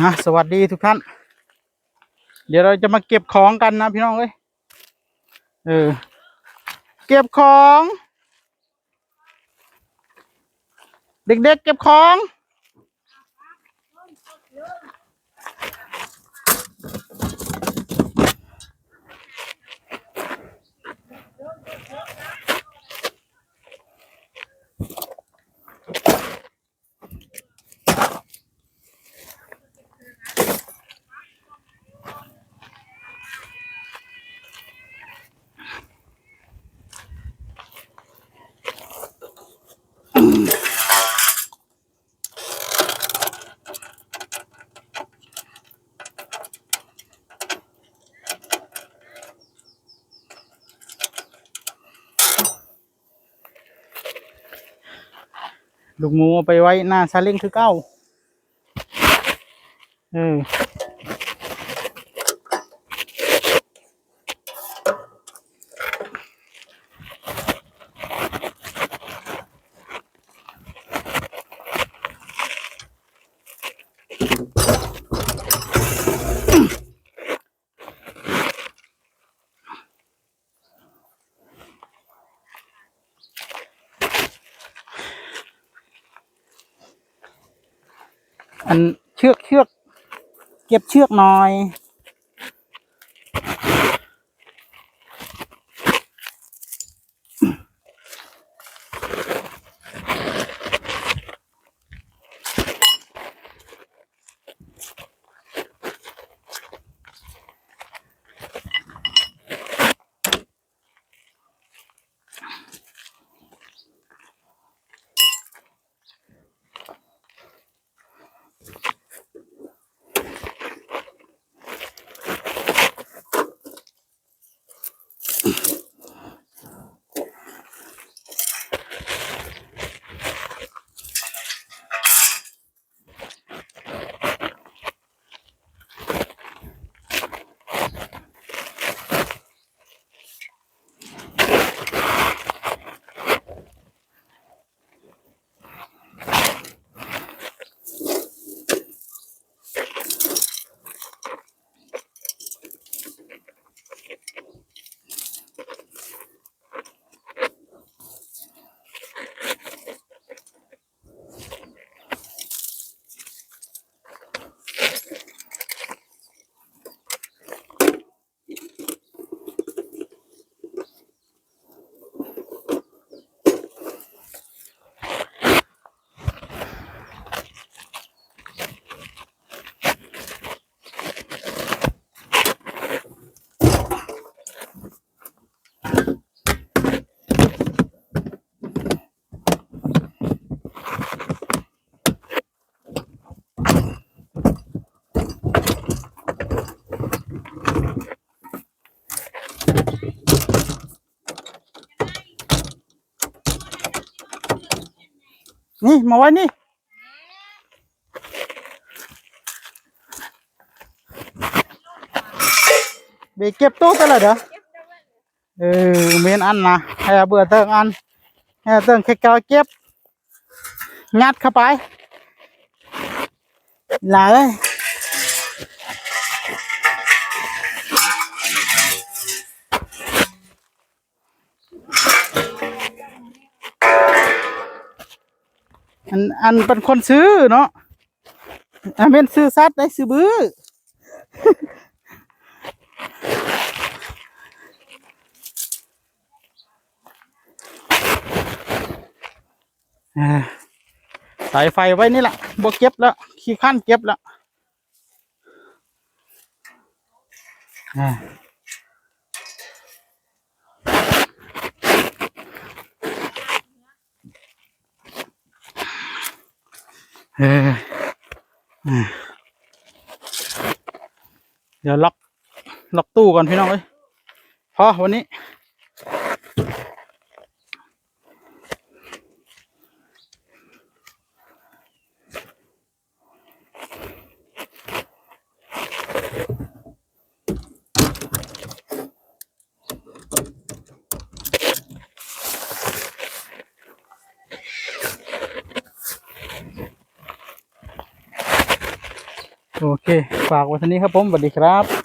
นะสวัสดีทุกท่าน เดี๋ยวเราจะมาเก็บของกันนะพี่น้องเอ้ยเออ เก็บของ เด็กๆเก็บของ ลูกหมูไปไว้หน้าซาเล้งคือเก้าเออ อันเชือกเชือก เก็บเชือกหน่อย นี่มาไว้นี่เบเก็บตู้ไปเลยเด้อเออเมนอันนะให้ อันอันเป็นคนซื้อเนาะอันเป็นซื้อซัดได้ซื้อบื้ออ่าสายไฟไว้นี่แหละบ่เก็บแล้วขี้ขั้นเก็บแล้ว เออเดี๋ยวล็อกล็อกตู้ก่อนพี่น้องเอ้ยพอวันนี้ โอเค ฝากไว้เท่านี้ครับผมสวัสดีครับ